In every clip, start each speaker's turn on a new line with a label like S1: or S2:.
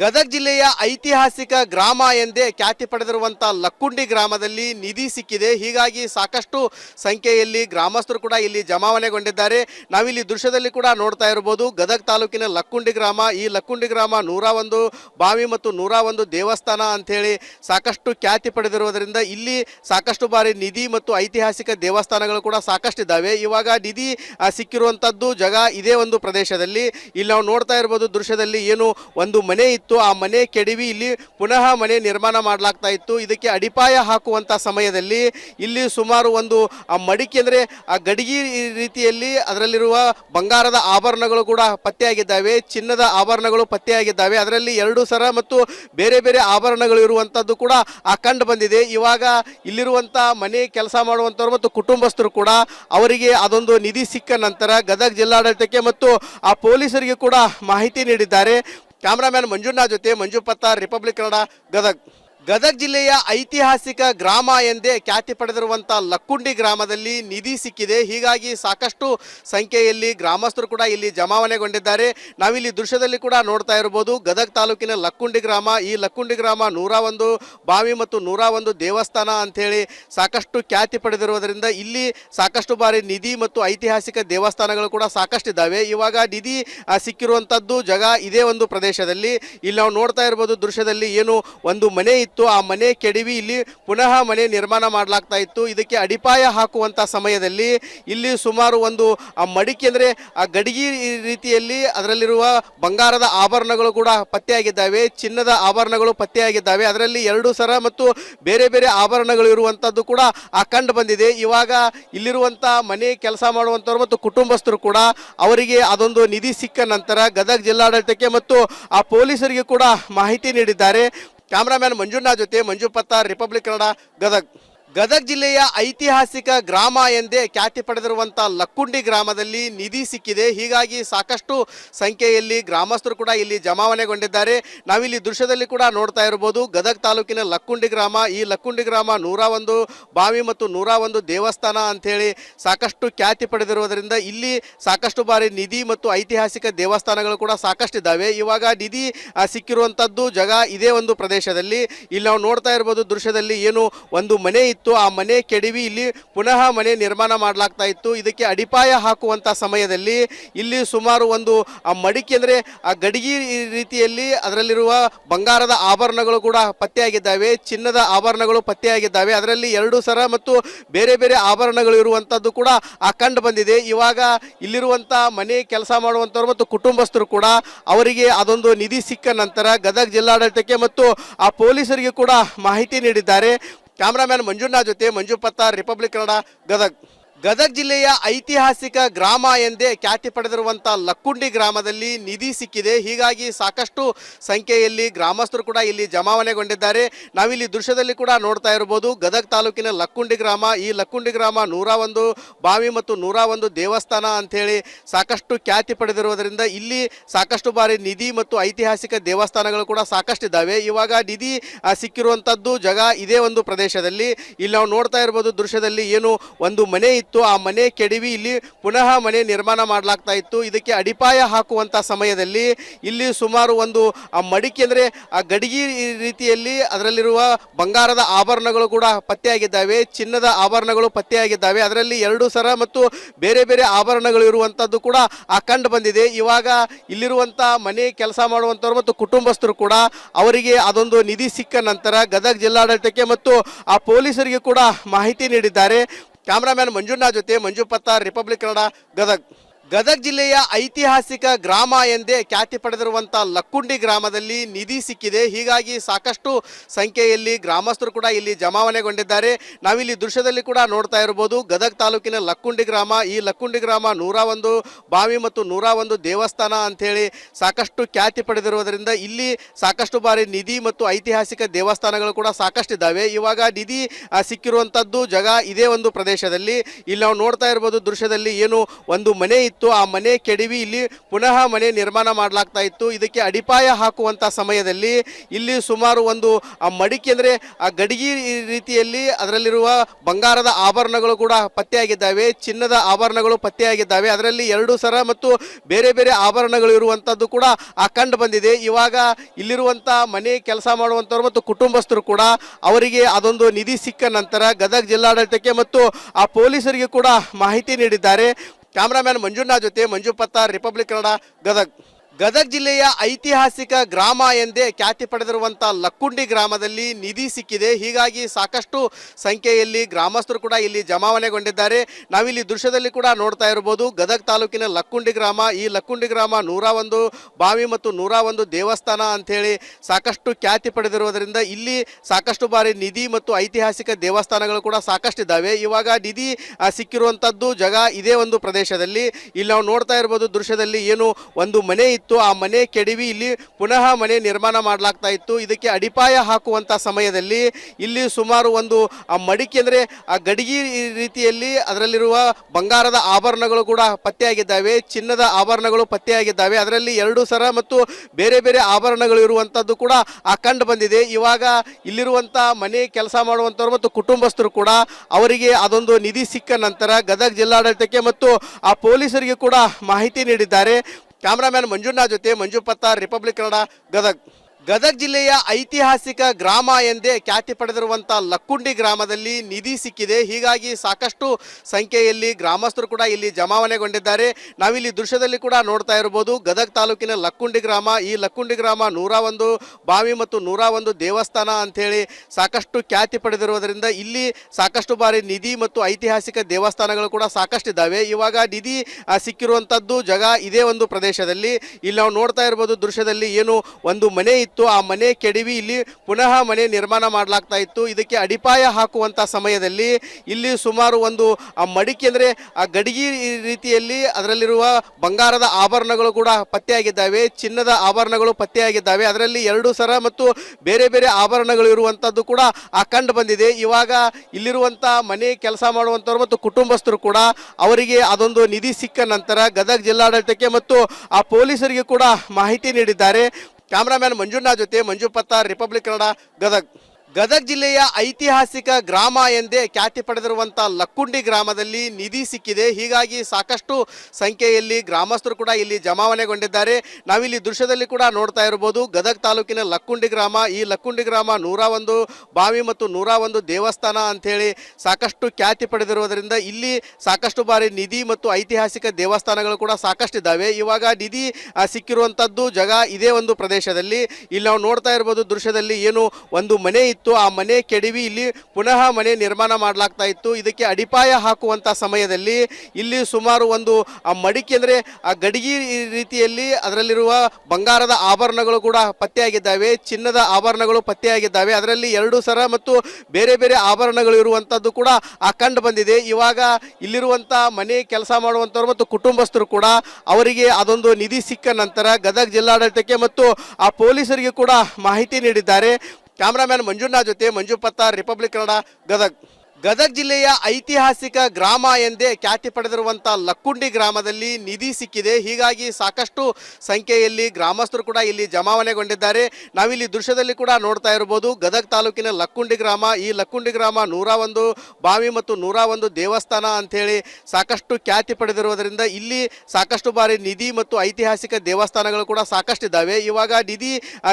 S1: ಗದಗ ಜಿಲ್ಲೆಯ ಐತಿಹಾಸಿಕ ಗ್ರಾಮ ಎಂದೇ ಖ್ಯಾತಿ ಪಡೆದಿರುವಂಥ ಲಕ್ಕುಂಡಿ ಗ್ರಾಮದಲ್ಲಿ ನಿಧಿ ಸಿಕ್ಕಿದೆ. ಹೀಗಾಗಿ ಸಾಕಷ್ಟು ಸಂಖ್ಯೆಯಲ್ಲಿ ಗ್ರಾಮಸ್ಥರು ಕೂಡ ಇಲ್ಲಿ ಜಮಾವಣೆಗೊಂಡಿದ್ದಾರೆ. ನಾವಿಲ್ಲಿ ದೃಶ್ಯದಲ್ಲಿ ಕೂಡ ನೋಡ್ತಾ ಇರ್ಬೋದು ಗದಗ ತಾಲೂಕಿನ ಲಕ್ಕುಂಡಿ ಗ್ರಾಮ. ಈ ಲಕ್ಕುಂಡಿ ಗ್ರಾಮ ನೂರ ಒಂದು ಬಾವಿ ಮತ್ತು ನೂರ ಒಂದು ದೇವಸ್ಥಾನ ಅಂಥೇಳಿ ಸಾಕಷ್ಟು ಖ್ಯಾತಿ ಪಡೆದಿರುವುದರಿಂದ ಇಲ್ಲಿ ಸಾಕಷ್ಟು ಬಾರಿ ನಿಧಿ ಮತ್ತು ಐತಿಹಾಸಿಕ ದೇವಸ್ಥಾನಗಳು ಕೂಡ ಸಾಕಷ್ಟಿದ್ದಾವೆ. ಇವಾಗ ನಿಧಿ ಸಿಕ್ಕಿರುವಂಥದ್ದು ಜಗ ಇದೇ ಒಂದು ಪ್ರದೇಶದಲ್ಲಿ. ಇಲ್ಲಿ ನಾವು ನೋಡ್ತಾ ಇರ್ಬೋದು ದೃಶ್ಯದಲ್ಲಿ ಏನು ಒಂದು ಮನೆ ಆ ಮನೆ ಕೆಡವಿ ಇಲ್ಲಿ ಪುನಃ ಮನೆ ನಿರ್ಮಾಣ ಮಾಡಲಾಗ್ತಾ ಇತ್ತು. ಇದಕ್ಕೆ ಅಡಿಪಾಯ ಹಾಕುವಂಥ ಸಮಯದಲ್ಲಿ ಇಲ್ಲಿ ಸುಮಾರು ಒಂದು, ಆ ಮಡಿಕೆ ಅಂದರೆ ಆ ಗಡಿಗೆ ರೀತಿಯಲ್ಲಿ ಅದರಲ್ಲಿರುವ ಬಂಗಾರದ ಆಭರಣಗಳು ಕೂಡ ಪತ್ತೆಯಾಗಿದ್ದಾವೆ. ಚಿನ್ನದ ಆಭರಣಗಳು ಪತ್ತೆಯಾಗಿದ್ದಾವೆ. ಅದರಲ್ಲಿ ಎರಡು ಸರ ಮತ್ತು ಬೇರೆ ಬೇರೆ ಆಭರಣಗಳು ಇರುವಂಥದ್ದು ಕೂಡ ಆ ಕಂಡು ಬಂದಿದೆ. ಇವಾಗ ಇಲ್ಲಿರುವಂಥ ಮನೆ ಕೆಲಸ ಮಾಡುವಂಥವ್ರು ಮತ್ತು ಕುಟುಂಬಸ್ಥರು ಕೂಡ ಅವರಿಗೆ ಅದೊಂದು ನಿಧಿ ಸಿಕ್ಕ ನಂತರ ಗದಗ ಜಿಲ್ಲಾಡಳಿತಕ್ಕೆ ಮತ್ತು ಆ ಪೊಲೀಸರಿಗೆ ಕೂಡ ಮಾಹಿತಿ ನೀಡಿದ್ದಾರೆ. ಕ್ಯಾಮ್ರಾಮ್ಯಾನ್ ಮಂಜುನಾ ಜೊತೆ ಮಂಜು ಪತ್ತಾರ್ ರಿಪಬ್ಲಿಕ್ ಕನ್ನಡ ಗದಗ್. ಗದಗ ಜಿಲ್ಲೆಯ ಐತಿಹಾಸಿಕ ಗ್ರಾಮ ಎಂದೇ ಖ್ಯಾತಿ ಪಡೆದಿರುವಂಥ ಲಕ್ಕುಂಡಿ ಗ್ರಾಮದಲ್ಲಿ ನಿಧಿ ಸಿಕ್ಕಿದೆ. ಹೀಗಾಗಿ ಸಾಕಷ್ಟು ಸಂಖ್ಯೆಯಲ್ಲಿ ಗ್ರಾಮಸ್ಥರು ಕೂಡ ಇಲ್ಲಿ ಜಮಾವಣೆಗೊಂಡಿದ್ದಾರೆ. ನಾವಿಲ್ಲಿ ದೃಶ್ಯದಲ್ಲಿ ಕೂಡ ನೋಡ್ತಾ ಇರ್ಬೋದು, ಗದಗ ತಾಲೂಕಿನ ಲಕ್ಕುಂಡಿ ಗ್ರಾಮ. ಈ ಲಕ್ಕುಂಡಿ ಗ್ರಾಮ ನೂರ ಒಂದು ಬಾವಿ ಮತ್ತು ನೂರ ಒಂದು ದೇವಸ್ಥಾನ ಅಂಥೇಳಿ ಸಾಕಷ್ಟು ಖ್ಯಾತಿ ಪಡೆದಿರುವುದರಿಂದ ಇಲ್ಲಿ ಸಾಕಷ್ಟು ಬಾರಿ ನಿಧಿ ಮತ್ತು ಐತಿಹಾಸಿಕ ದೇವಸ್ಥಾನಗಳು ಕೂಡ ಸಾಕಷ್ಟಿದ್ದಾವೆ. ಇವಾಗ ನಿಧಿ ಸಿಕ್ಕಿರುವಂಥದ್ದು ಜಗ ಇದೇ ಒಂದು ಪ್ರದೇಶದಲ್ಲಿ. ಇಲ್ಲಿ ನಾವು ನೋಡ್ತಾ ಇರ್ಬೋದು ದೃಶ್ಯದಲ್ಲಿ ಏನು ಒಂದು ಮನೆ ಇತ್ತು. ಆ ಮನೆ ಕೆಡವಿ ಇಲ್ಲಿ ಪುನಃ ಮನೆ ನಿರ್ಮಾಣ ಮಾಡಲಾಗ್ತಾ ಇತ್ತು. ಇದಕ್ಕೆ ಅಡಿಪಾಯ ಹಾಕುವಂಥ ಸಮಯದಲ್ಲಿ ಇಲ್ಲಿ ಸುಮಾರು ಒಂದು, ಆ ಮಡಿಕೆ ಅಂದರೆ ಆ ಗಡಿಗೆ ರೀತಿಯಲ್ಲಿ ಅದರಲ್ಲಿರುವ ಬಂಗಾರದ ಆಭರಣಗಳು ಕೂಡ ಪತ್ತೆಯಾಗಿದ್ದಾವೆ. ಚಿನ್ನದ ಆಭರಣಗಳು ಪತ್ತೆಯಾಗಿದ್ದಾವೆ. ಅದರಲ್ಲಿ ಎರಡು ಸರ ಮತ್ತು ಬೇರೆ ಬೇರೆ ಆಭರಣಗಳು ಇರುವಂಥದ್ದು ಕೂಡ ಆ ಕಂಡು ಬಂದಿದೆ. ಇವಾಗ ಇಲ್ಲಿರುವಂಥ ಮನೆ ಕೆಲಸ ಮಾಡುವಂಥವ್ರು ಮತ್ತು ಕುಟುಂಬಸ್ಥರು ಕೂಡ ಅವರಿಗೆ ಅದೊಂದು ನಿಧಿ ಸಿಕ್ಕ ನಂತರ ಗದಗ ಜಿಲ್ಲಾಡಳಿತಕ್ಕೆ ಮತ್ತು ಆ ಪೊಲೀಸರಿಗೆ ಕೂಡ ಮಾಹಿತಿ ನೀಡಿದ್ದಾರೆ. ಕ್ಯಾಮ್ರಾಮ್ಯಾನ್ ಮಂಜುನಾಥ್ ಜೊತೆ ಮಂಜು ಪತ್ತಾರ್ ರಿಪಬ್ಲಿಕ್ ಕನ್ನಡ ಗದಗ್. ಗದಗ ಜಿಲ್ಲೆಯ ಐತಿಹಾಸಿಕ ಗ್ರಾಮ ಎಂದೇ ಖ್ಯಾತಿ ಪಡೆದಿರುವಂಥ ಲಕ್ಕುಂಡಿ ಗ್ರಾಮದಲ್ಲಿ ನಿಧಿ ಸಿಕ್ಕಿದೆ. ಹೀಗಾಗಿ ಸಾಕಷ್ಟು ಸಂಖ್ಯೆಯಲ್ಲಿ ಗ್ರಾಮಸ್ಥರು ಕೂಡ ಇಲ್ಲಿ ಜಮಾವಣೆಗೊಂಡಿದ್ದಾರೆ. ನಾವಿಲ್ಲಿ ದೃಶ್ಯದಲ್ಲಿ ಕೂಡ ನೋಡ್ತಾ ಇರ್ಬೋದು, ಗದಗ ತಾಲೂಕಿನ ಲಕ್ಕುಂಡಿ ಗ್ರಾಮ. ಈ ಲಕ್ಕುಂಡಿ ಗ್ರಾಮ ನೂರ ಒಂದು ಬಾವಿ ಮತ್ತು ನೂರ ಒಂದು ದೇವಸ್ಥಾನ ಅಂಥೇಳಿ ಸಾಕಷ್ಟು ಖ್ಯಾತಿ ಪಡೆದಿರುವುದರಿಂದ ಇಲ್ಲಿ ಸಾಕಷ್ಟು ಬಾರಿ ನಿಧಿ ಮತ್ತು ಐತಿಹಾಸಿಕ ದೇವಸ್ಥಾನಗಳು ಕೂಡ ಸಾಕಷ್ಟಿದ್ದಾವೆ. ಇವಾಗ ನಿಧಿ ಸಿಕ್ಕಿರುವಂಥದ್ದು ಜಗ ಇದೇ ಒಂದು ಪ್ರದೇಶದಲ್ಲಿ. ಇಲ್ಲಿ ನಾವು ನೋಡ್ತಾ ಇರ್ಬೋದು ದೃಶ್ಯದಲ್ಲಿ ಏನು ಒಂದು ಮನೆ ಇತ್ತು. ಆ ಮನೆ ಕೆಡವಿ ಇಲ್ಲಿ ಪುನಃ ಮನೆ ನಿರ್ಮಾಣ ಮಾಡಲಾಗ್ತಾ ಇತ್ತು. ಇದಕ್ಕೆ ಅಡಿಪಾಯ ಹಾಕುವಂಥ ಸಮಯದಲ್ಲಿ ಇಲ್ಲಿ ಸುಮಾರು ಒಂದು, ಆ ಮಡಿಕೆ ಅಂದರೆ ಆ ಗಡಿಗೆ ರೀತಿಯಲ್ಲಿ ಅದರಲ್ಲಿರುವ ಬಂಗಾರದ ಆಭರಣಗಳು ಕೂಡ ಪತ್ತೆಯಾಗಿದ್ದಾವೆ. ಚಿನ್ನದ ಆಭರಣಗಳು ಪತ್ತೆಯಾಗಿದ್ದಾವೆ. ಅದರಲ್ಲಿ ಎರಡು ಸರ ಮತ್ತು ಬೇರೆ ಬೇರೆ ಆಭರಣಗಳು ಇರುವಂಥದ್ದು ಕೂಡ ಆ ಕಂಡು ಬಂದಿದೆ. ಇವಾಗ ಇಲ್ಲಿರುವಂಥ ಮನೆ ಕೆಲಸ ಮಾಡುವಂಥವ್ರು ಮತ್ತು ಕುಟುಂಬಸ್ಥರು ಕೂಡ ಅವರಿಗೆ ಅದೊಂದು ನಿಧಿ ಸಿಕ್ಕ ನಂತರ ಗದಗ ಜಿಲ್ಲಾಡಳಿತಕ್ಕೆ ಮತ್ತು ಆ ಪೊಲೀಸರಿಗೆ ಕೂಡ ಮಾಹಿತಿ ನೀಡಿದ್ದಾರೆ. ಕ್ಯಾಮ್ರಾಮ್ಯಾನ್ ಮಂಜುನಾಥ್ ಜೊತೆ ಮಂಜು ಪತ್ತಾರ್ ರಿಪಬ್ಲಿಕ್ ಕನ್ನಡ ಗದಗ್. ಗದಗ ಜಿಲ್ಲೆಯ ಐತಿಹಾಸಿಕ ಗ್ರಾಮ ಎಂದೇ ಖ್ಯಾತಿ ಪಡೆದಿರುವಂಥ ಲಕ್ಕುಂಡಿ ಗ್ರಾಮದಲ್ಲಿ ನಿಧಿ ಸಿಕ್ಕಿದೆ. ಹೀಗಾಗಿ ಸಾಕಷ್ಟು ಸಂಖ್ಯೆಯಲ್ಲಿ ಗ್ರಾಮಸ್ಥರು ಕೂಡ ಇಲ್ಲಿ ಜಮಾವಣೆಗೊಂಡಿದ್ದಾರೆ. ನಾವಿಲ್ಲಿ ದೃಶ್ಯದಲ್ಲಿ ಕೂಡ ನೋಡ್ತಾ ಇರ್ಬೋದು, ಗದಗ ತಾಲೂಕಿನ ಲಕ್ಕುಂಡಿ ಗ್ರಾಮ. ಈ ಲಕ್ಕುಂಡಿ ಗ್ರಾಮ ನೂರ ಒಂದು ಬಾವಿ ಮತ್ತು ನೂರ ಒಂದು ದೇವಸ್ಥಾನ ಅಂಥೇಳಿ ಸಾಕಷ್ಟು ಖ್ಯಾತಿ ಪಡೆದಿರುವುದರಿಂದ ಇಲ್ಲಿ ಸಾಕಷ್ಟು ಬಾರಿ ನಿಧಿ ಮತ್ತು ಐತಿಹಾಸಿಕ ದೇವಸ್ಥಾನಗಳು ಕೂಡ ಸಾಕಷ್ಟಿದ್ದಾವೆ. ಇವಾಗ ನಿಧಿ ಸಿಕ್ಕಿರುವಂಥದ್ದು ಜಗ ಇದೇ ಒಂದು ಪ್ರದೇಶದಲ್ಲಿ. ಇಲ್ಲಿ ನಾವು ನೋಡ್ತಾ ಇರ್ಬೋದು ದೃಶ್ಯದಲ್ಲಿ ಏನು ಒಂದು ಮನೆ ಆ ಮನೆ ಕೆಡವಿ ಇಲ್ಲಿ ಪುನಃ ಮನೆ ನಿರ್ಮಾಣ ಮಾಡಲಾಗ್ತಾ ಇತ್ತು. ಇದಕ್ಕೆ ಅಡಿಪಾಯ ಹಾಕುವಂಥ ಸಮಯದಲ್ಲಿ ಇಲ್ಲಿ ಸುಮಾರು ಒಂದು, ಆ ಮಡಿಕೆ ಅಂದರೆ ಆ ಗಡಿಗೆ ರೀತಿಯಲ್ಲಿ ಅದರಲ್ಲಿರುವ ಬಂಗಾರದ ಆಭರಣಗಳು ಕೂಡ ಪತ್ತೆಯಾಗಿದ್ದಾವೆ. ಚಿನ್ನದ ಆಭರಣಗಳು ಪತ್ತೆಯಾಗಿದ್ದಾವೆ. ಅದರಲ್ಲಿ ಎರಡು ಸರ ಮತ್ತು ಬೇರೆ ಬೇರೆ ಆಭರಣಗಳು ಇರುವಂಥದ್ದು ಕೂಡ ಆ ಕಂಡು ಬಂದಿದೆ. ಇವಾಗ ಇಲ್ಲಿರುವಂಥ ಮನೆ ಕೆಲಸ ಮಾಡುವಂಥವ್ರು ಮತ್ತು ಕುಟುಂಬಸ್ಥರು ಕೂಡ ಅವರಿಗೆ ಅದೊಂದು ನಿಧಿ ಸಿಕ್ಕ ನಂತರ ಗದಗ ಜಿಲ್ಲಾಡಳಿತಕ್ಕೆ ಮತ್ತು ಆ ಪೊಲೀಸರಿಗೆ ಕೂಡ ಮಾಹಿತಿ ನೀಡಿದ್ದಾರೆ. ಕ್ಯಾಮ್ರಾಮ್ಯಾನ್ ಮಂಜುನಾ ಜೊತೆ ಮಂಜು ಪತ್ತಾರ್ ರಿಪಬ್ಲಿಕ್ ಕನ್ನಡ ಗದಗ್. ಗದಗ ಜಿಲ್ಲೆಯ ಐತಿಹಾಸಿಕ ಗ್ರಾಮ ಎಂದೇ ಖ್ಯಾತಿ ಪಡೆದಿರುವಂಥ ಲಕ್ಕುಂಡಿ ಗ್ರಾಮದಲ್ಲಿ ನಿಧಿ ಸಿಕ್ಕಿದೆ. ಹೀಗಾಗಿ ಸಾಕಷ್ಟು ಸಂಖ್ಯೆಯಲ್ಲಿ ಗ್ರಾಮಸ್ಥರು ಕೂಡ ಇಲ್ಲಿ ಜಮಾವಣೆಗೊಂಡಿದ್ದಾರೆ. ನಾವಿಲ್ಲಿ ದೃಶ್ಯದಲ್ಲಿ ಕೂಡ ನೋಡ್ತಾ ಇರ್ಬೋದು, ಗದಗ ತಾಲೂಕಿನ ಲಕ್ಕುಂಡಿ ಗ್ರಾಮ. ಈ ಲಕ್ಕುಂಡಿ ಗ್ರಾಮ ನೂರ ಒಂದು ಬಾವಿ ಮತ್ತು ನೂರ ಒಂದು ದೇವಸ್ಥಾನ ಅಂಥೇಳಿ ಸಾಕಷ್ಟು ಖ್ಯಾತಿ ಪಡೆದಿರುವುದರಿಂದ ಇಲ್ಲಿ ಸಾಕಷ್ಟು ಬಾರಿ ನಿಧಿ ಮತ್ತು ಐತಿಹಾಸಿಕ ದೇವಸ್ಥಾನಗಳು ಕೂಡ ಸಾಕಷ್ಟಿದ್ದಾವೆ ಇವಾಗ ನಿಧಿ ಸಿಕ್ಕಿರುವಂಥದ್ದು ಜಗ ಇದೇ ಒಂದು ಪ್ರದೇಶದಲ್ಲಿ. ಇಲ್ಲಿ ನಾವು ನೋಡ್ತಾ ಇರ್ಬೋದು ದೃಶ್ಯದಲ್ಲಿ ಏನು ಒಂದು ಮನೆ ಇತ್ತು ಆ ಮನೆ ಕೆಡವಿ ಇಲ್ಲಿ ಪುನಃ ಮನೆ ನಿರ್ಮಾಣ ಮಾಡಲಾಗ್ತಾ ಇತ್ತು. ಇದಕ್ಕೆ ಅಡಿಪಾಯ ಹಾಕುವಂತ ಸಮಯದಲ್ಲಿ ಇಲ್ಲಿ ಸುಮಾರು ಒಂದು, ಆ ಮಡಿಕೆ ಅಂದ್ರೆ ಆ ಗಡಿಗೆ ರೀತಿಯಲ್ಲಿ ಅದರಲ್ಲಿರುವ ಬಂಗಾರದ ಆಭರಣಗಳು ಕೂಡ ಪತ್ತೆಯಾಗಿದ್ದಾವೆ. ಚಿನ್ನದ ಆಭರಣಗಳು ಪತ್ತೆಯಾಗಿದ್ದಾವೆ. ಅದರಲ್ಲಿ ಎರಡು ಸರ ಮತ್ತು ಬೇರೆ ಬೇರೆ ಆಭರಣಗಳು ಇರುವಂತದ್ದು ಕೂಡ ಆ ಕಂಡು ಬಂದಿದೆ. ಇವಾಗ ಇಲ್ಲಿರುವಂತ ಮನೆ ಕೆಲಸ ಮಾಡುವಂತವ್ರು ಮತ್ತು ಕುಟುಂಬಸ್ಥರು ಕೂಡ ಅವರಿಗೆ ಅದೊಂದು ನಿಧಿ ಸಿಕ್ಕ ನಂತರ ಗದಗ ಜಿಲ್ಲಾಡಳಿತಕ್ಕೆ ಮತ್ತು ಆ ಪೊಲೀಸರಿಗೆ ಕೂಡ ಮಾಹಿತಿ ನೀಡಿದ್ದಾರೆ. ಕ್ಯಾಮ್ರಾಮ್ಯಾನ್ ಮಂಜುನಾ ಜೊತೆ ಮಂಜು ಪತ್ತಾರ್ ರಿಪಬ್ಲಿಕ್ ಕನ್ನಡ ಗದಗ್. ಗದಗ ಜಿಲ್ಲೆಯ ಐತಿಹಾಸಿಕ ಗ್ರಾಮ ಎಂದೇ ಖ್ಯಾತಿ ಪಡೆದಿರುವಂಥ ಲಕ್ಕುಂಡಿ ಗ್ರಾಮದಲ್ಲಿ ನಿಧಿ ಸಿಕ್ಕಿದೆ. ಹೀಗಾಗಿ ಸಾಕಷ್ಟು ಸಂಖ್ಯೆಯಲ್ಲಿ ಗ್ರಾಮಸ್ಥರು ಕೂಡ ಇಲ್ಲಿ ಜಮಾವಣೆಗೊಂಡಿದ್ದಾರೆ. ನಾವಿಲ್ಲಿ ದೃಶ್ಯದಲ್ಲಿ ಕೂಡ ನೋಡ್ತಾ ಇರ್ಬೋದು ಗದಗ ತಾಲೂಕಿನ ಲಕ್ಕುಂಡಿ ಗ್ರಾಮ. ಈ ಲಕ್ಕುಂಡಿ ಗ್ರಾಮ ನೂರ ಒಂದು ಬಾವಿ ಮತ್ತು ನೂರ ಒಂದು ದೇವಸ್ಥಾನ ಅಂಥೇಳಿ ಸಾಕಷ್ಟು ಖ್ಯಾತಿ ಪಡೆದಿರುವುದರಿಂದ ಇಲ್ಲಿ ಸಾಕಷ್ಟು ಬಾರಿ ನಿಧಿ ಮತ್ತು ಐತಿಹಾಸಿಕ ದೇವಸ್ಥಾನಗಳು ಕೂಡ ಸಾಕಷ್ಟಿದ್ದಾವೆ. ಇವಾಗ ನಿಧಿ ಸಿಕ್ಕಿರುವಂಥದ್ದು ಜಗ ಇದೇ ಒಂದು ಪ್ರದೇಶದಲ್ಲಿ. ಇಲ್ಲಿ ನಾವು ನೋಡ್ತಾ ಇರ್ಬೋದು ದೃಶ್ಯದಲ್ಲಿ ಏನು ಒಂದು ಮನೆ ಆ ಮನೆ ಕೆಡವಿ ಇಲ್ಲಿ ಪುನಃ ಮನೆ ನಿರ್ಮಾಣ ಮಾಡಲಾಗ್ತಾ ಇತ್ತು. ಇದಕ್ಕೆ ಅಡಿಪಾಯ ಹಾಕುವಂಥ ಸಮಯದಲ್ಲಿ ಇಲ್ಲಿ ಸುಮಾರು ಒಂದು, ಆ ಮಡಿಕೆ ಅಂದರೆ ಆ ಗಡಿಗೆ ರೀತಿಯಲ್ಲಿ ಅದರಲ್ಲಿರುವ ಬಂಗಾರದ ಆಭರಣಗಳು ಕೂಡ ಪತ್ತೆಯಾಗಿದ್ದಾವೆ. ಚಿನ್ನದ ಆಭರಣಗಳು ಪತ್ತೆಯಾಗಿದ್ದಾವೆ. ಅದರಲ್ಲಿ ಎರಡು ಸರ ಮತ್ತು ಬೇರೆ ಬೇರೆ ಆಭರಣಗಳು ಇರುವಂಥದ್ದು ಕೂಡ ಆ ಕಂಡು ಬಂದಿದೆ. ಇವಾಗ ಇಲ್ಲಿರುವಂಥ ಮನೆ ಕೆಲಸ ಮಾಡುವಂಥವ್ರು ಮತ್ತು ಕುಟುಂಬಸ್ಥರು ಕೂಡ ಅವರಿಗೆ ಅದೊಂದು ನಿಧಿ ಸಿಕ್ಕ ನಂತರ ಗದಗ ಜಿಲ್ಲಾಡಳಿತಕ್ಕೆ ಮತ್ತು ಆ ಪೊಲೀಸರಿಗೆ ಕೂಡ ಮಾಹಿತಿ ನೀಡಿದ್ದಾರೆ. ಕ್ಯಾಮ್ರಾಮ್ಯಾನ್ ಮಂಜುನಾ ಜೊತೆ ಮಂಜು ಪತ್ತಾರ್ ರಿಪಬ್ಲಿಕ್ ಕನ್ನಡ ಗದಗ್. ಗದಗ ಜಿಲ್ಲೆಯ ಐತಿಹಾಸಿಕ ಗ್ರಾಮ ಎಂದೇ ಖ್ಯಾತಿ ಪಡೆದಿರುವಂಥ ಲಕ್ಕುಂಡಿ ಗ್ರಾಮದಲ್ಲಿ ನಿಧಿ ಸಿಕ್ಕಿದೆ. ಹೀಗಾಗಿ ಸಾಕಷ್ಟು ಸಂಖ್ಯೆಯಲ್ಲಿ ಗ್ರಾಮಸ್ಥರು ಕೂಡ ಇಲ್ಲಿ ಜಮಾವಣೆಗೊಂಡಿದ್ದಾರೆ. ನಾವಿಲ್ಲಿ ದೃಶ್ಯದಲ್ಲಿ ಕೂಡ ನೋಡ್ತಾ ಇರ್ಬೋದು ಗದಗ ತಾಲೂಕಿನ ಲಕ್ಕುಂಡಿ ಗ್ರಾಮ. ಈ ಲಕ್ಕುಂಡಿ ಗ್ರಾಮ ನೂರ ಒಂದು ಬಾವಿ ಮತ್ತು ನೂರ ಒಂದು ದೇವಸ್ಥಾನ ಅಂಥೇಳಿ ಸಾಕಷ್ಟು ಖ್ಯಾತಿ ಪಡೆದಿರುವುದರಿಂದ ಇಲ್ಲಿ ಸಾಕಷ್ಟು ಬಾರಿ ನಿಧಿ ಮತ್ತು ಐತಿಹಾಸಿಕ ದೇವಸ್ಥಾನಗಳು ಕೂಡ ಸಾಕಷ್ಟಿದ್ದಾವೆ. ಇವಾಗ ನಿಧಿ ಸಿಕ್ಕಿರುವಂಥದ್ದು ಜಗ ಇದೇ ಒಂದು ಪ್ರದೇಶದಲ್ಲಿ. ಇಲ್ಲಿ ನಾವು ನೋಡ್ತಾ ಇರ್ಬೋದು ದೃಶ್ಯದಲ್ಲಿ ಏನು ಒಂದು ಮನೆ ಇತ್ತು. ಆ ಮನೆ ಕೆಡವಿ ಇಲ್ಲಿ ಪುನಃ ಮನೆ ನಿರ್ಮಾಣ ಮಾಡಲಾಗ್ತಾ ಇತ್ತು. ಇದಕ್ಕೆ ಅಡಿಪಾಯ ಹಾಕುವಂತ ಸಮಯದಲ್ಲಿ ಇಲ್ಲಿ ಸುಮಾರು ಒಂದು, ಆ ಮಡಿಕೆ ಅಂದ್ರೆ ಆ ಗಡಿಗೆ ರೀತಿಯಲ್ಲಿ ಅದರಲ್ಲಿರುವ ಬಂಗಾರದ ಆಭರಣಗಳು ಕೂಡ ಪತ್ತೆಯಾಗಿದ್ದಾವೆ. ಚಿನ್ನದ ಆಭರಣಗಳು ಪತ್ತೆಯಾಗಿದ್ದಾವೆ. ಅದರಲ್ಲಿ ಎರಡು ಸರ ಮತ್ತು ಬೇರೆ ಬೇರೆ ಆಭರಣಗಳು ಇರುವಂತದ್ದು ಕೂಡ ಆ ಕಂಡು ಬಂದಿದೆ. ಇವಾಗ ಇಲ್ಲಿರುವಂಥ ಮನೆ ಕೆಲಸ ಮಾಡುವಂತವ್ರು ಮತ್ತು ಕುಟುಂಬಸ್ಥರು ಕೂಡ ಅವರಿಗೆ ಅದೊಂದು ನಿಧಿ ಸಿಕ್ಕ ನಂತರ ಗದಗ ಜಿಲ್ಲಾಡಳಿತಕ್ಕೆ ಮತ್ತು ಆ ಪೊಲೀಸರಿಗೆ ಕೂಡ ಮಾಹಿತಿ ನೀಡಿದ್ದಾರೆ. ಕ್ಯಾಮ್ರಾಮ್ಯಾನ್ ಮಂಜುನಾಥ್ ಜೊತೆ ಮಂಜು ಪತ್ತಾರ್ ರಿಪಬ್ಲಿಕ್ ಕನ್ನಡ ಗದಗ್. ಗದಗ ಜಿಲ್ಲೆಯ ಐತಿಹಾಸಿಕ ಗ್ರಾಮ ಎಂದೇ ಖ್ಯಾತಿ ಪಡೆದಿರುವಂಥ ಲಕ್ಕುಂಡಿ ಗ್ರಾಮದಲ್ಲಿ ನಿಧಿ ಸಿಕ್ಕಿದೆ. ಹೀಗಾಗಿ ಸಾಕಷ್ಟು ಸಂಖ್ಯೆಯಲ್ಲಿ ಗ್ರಾಮಸ್ಥರು ಕೂಡ ಇಲ್ಲಿ ಜಮಾವಣೆಗೊಂಡಿದ್ದಾರೆ. ನಾವಿಲ್ಲಿ ದೃಶ್ಯದಲ್ಲಿ ಕೂಡ ನೋಡ್ತಾ ಇರ್ಬೋದು, ಗದಗ ತಾಲೂಕಿನ ಲಕ್ಕುಂಡಿ ಗ್ರಾಮ. ಈ ಲಕ್ಕುಂಡಿ ಗ್ರಾಮ ನೂರ ಒಂದು ಬಾವಿ ಮತ್ತು ನೂರ ಒಂದು ದೇವಸ್ಥಾನ ಅಂಥೇಳಿ ಸಾಕಷ್ಟು ಖ್ಯಾತಿ ಪಡೆದಿರುವುದರಿಂದ ಇಲ್ಲಿ ಸಾಕಷ್ಟು ಬಾರಿ ನಿಧಿ ಮತ್ತು ಐತಿಹಾಸಿಕ ದೇವಸ್ಥಾನಗಳು ಕೂಡ ಸಾಕಷ್ಟಿದ್ದಾವೆ. ಇವಾಗ ನಿಧಿ ಸಿಕ್ಕಿರುವಂಥದ್ದು ಜಗ ಇದೇ ಒಂದು ಪ್ರದೇಶದಲ್ಲಿ. ಇಲ್ಲಿ ನಾವು ನೋಡ್ತಾ ಇರ್ಬೋದು ದೃಶ್ಯದಲ್ಲಿ ಏನು ಒಂದು ಮನೆ ಇತ್ತು. ಆ ಮನೆ ಕೆಡವಿ ಇಲ್ಲಿ ಪುನಃ ಮನೆ ನಿರ್ಮಾಣ ಮಾಡಲಾಗ್ತಾ ಇತ್ತು. ಇದಕ್ಕೆ ಅಡಿಪಾಯ ಹಾಕುವಂತ ಸಮಯದಲ್ಲಿ ಇಲ್ಲಿ ಸುಮಾರು ಒಂದು, ಆ ಮಡಿಕೆ ಅಂದ್ರೆ ಆ ಗಡಿಗೆ ರೀತಿಯಲ್ಲಿ ಅದರಲ್ಲಿರುವ ಬಂಗಾರದ ಆಭರಣಗಳು ಕೂಡ ಪತ್ತೆಯಾಗಿದ್ದಾವೆ. ಚಿನ್ನದ ಆಭರಣಗಳು ಪತ್ತೆಯಾಗಿದ್ದಾವೆ. ಅದರಲ್ಲಿ ಎರಡು ಸರ ಮತ್ತು ಬೇರೆ ಬೇರೆ ಆಭರಣಗಳು ಇರುವಂತದ್ದು ಕೂಡ ಆ ಕಂಡು ಬಂದಿದೆ. ಇವಾಗ ಇಲ್ಲಿರುವಂಥ ಮನೆ ಕೆಲಸ ಮಾಡುವಂತವ್ರು ಮತ್ತು ಕುಟುಂಬಸ್ಥರು ಕೂಡ ಅವರಿಗೆ ಅದೊಂದು ನಿಧಿ ಸಿಕ್ಕ ನಂತರ ಗದಗ ಜಿಲ್ಲಾಡಳಿತಕ್ಕೆ ಮತ್ತು ಆ ಪೊಲೀಸರಿಗೆ ಕೂಡ ಮಾಹಿತಿ ನೀಡಿದ್ದಾರೆ. ಕ್ಯಾಮ್ರಾಮ್ಯಾನ್ ಮಂಜುನಾಥ್ ಜೊತೆ ಮಂಜು ಪತ್ತಾರ್ ರಿಪಬ್ಲಿಕ್ ಕನ್ನಡ ಗದಗ್. ಗದಗ ಜಿಲ್ಲೆಯ ಐತಿಹಾಸಿಕ ಗ್ರಾಮ ಎಂದೇ ಖ್ಯಾತಿ ಪಡೆದಿರುವಂಥ ಲಕ್ಕುಂಡಿ ಗ್ರಾಮದಲ್ಲಿ ನಿಧಿ ಸಿಕ್ಕಿದೆ. ಹೀಗಾಗಿ ಸಾಕಷ್ಟು ಸಂಖ್ಯೆಯಲ್ಲಿ ಗ್ರಾಮಸ್ಥರು ಕೂಡ ಇಲ್ಲಿ ಜಮಾವಣೆಗೊಂಡಿದ್ದಾರೆ. ನಾವಿಲ್ಲಿ ದೃಶ್ಯದಲ್ಲಿ ಕೂಡ ನೋಡ್ತಾ ಇರ್ಬೋದು, ಗದಗ ತಾಲೂಕಿನ ಲಕ್ಕುಂಡಿ ಗ್ರಾಮ. ಈ ಲಕ್ಕುಂಡಿ ಗ್ರಾಮ ನೂರ ಒಂದು ಬಾವಿ ಮತ್ತು ನೂರ ಒಂದು ದೇವಸ್ಥಾನ ಅಂಥೇಳಿ ಸಾಕಷ್ಟು ಖ್ಯಾತಿ ಪಡೆದಿರುವುದರಿಂದ ಇಲ್ಲಿ ಸಾಕಷ್ಟು ಬಾರಿ ನಿಧಿ ಮತ್ತು ಐತಿಹಾಸಿಕ ದೇವಸ್ಥಾನಗಳು ಕೂಡ ಸಾಕಷ್ಟಿದ್ದಾವೆ. ಇವಾಗ ನಿಧಿ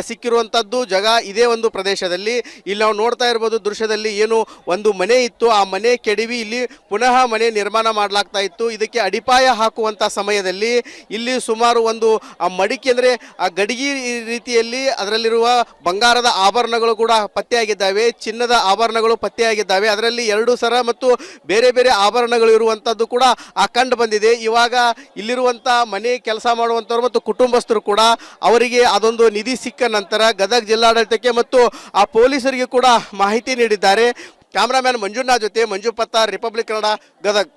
S1: ಸಿಕ್ಕಿರುವಂಥದ್ದು ಜಗ ಇದೇ ಒಂದು ಪ್ರದೇಶದಲ್ಲಿ. ಇಲ್ಲಿ ನಾವು ನೋಡ್ತಾ ಇರ್ಬೋದು ದೃಶ್ಯದಲ್ಲಿ ಏನು ಒಂದು ಮನೆ ಆ ಮನೆ ಕೆಡವಿ ಇಲ್ಲಿ ಪುನಃ ಮನೆ ನಿರ್ಮಾಣ ಮಾಡಲಾಗ್ತಾ ಇತ್ತು. ಇದಕ್ಕೆ ಅಡಿಪಾಯ ಹಾಕುವಂತ ಸಮಯದಲ್ಲಿ ಇಲ್ಲಿ ಸುಮಾರು ಒಂದು, ಆ ಮಡಿಕೆ ಅಂದರೆ ಆ ಗಡಿಗೆ ರೀತಿಯಲ್ಲಿ ಅದರಲ್ಲಿರುವ ಬಂಗಾರದ ಆಭರಣಗಳು ಕೂಡ ಪತ್ತೆಯಾಗಿದ್ದಾವೆ. ಚಿನ್ನದ ಆಭರಣಗಳು ಪತ್ತೆಯಾಗಿದ್ದಾವೆ. ಅದರಲ್ಲಿ ಎರಡು ಸರ ಮತ್ತು ಬೇರೆ ಬೇರೆ ಆಭರಣಗಳು ಇರುವಂತದ್ದು ಕೂಡ ಆ ಕಂಡು ಬಂದಿದೆ. ಇವಾಗ ಇಲ್ಲಿರುವಂಥ ಮನೆ ಕೆಲಸ ಮಾಡುವಂತವ್ರು ಮತ್ತು ಕುಟುಂಬಸ್ಥರು ಕೂಡ ಅವರಿಗೆ ಅದೊಂದು ನಿಧಿ ಸಿಕ್ಕ ನಂತರ ಗದಗ ಜಿಲ್ಲಾಡಳಿತಕ್ಕೆ ಮತ್ತು ಆ ಪೊಲೀಸರಿಗೆ ಕೂಡ ಮಾಹಿತಿ ನೀಡಿದ್ದಾರೆ. ಕ್ಯಾಮ್ರಾಮ್ಯಾನ್ ಮಂಜುನಾ ಜೊತೆ ಮಂಜು ಪತ್ತಾರ್ ರಿಪಬ್ಲಿಕ್ ಕನ್ನಡ ಗದಗ್.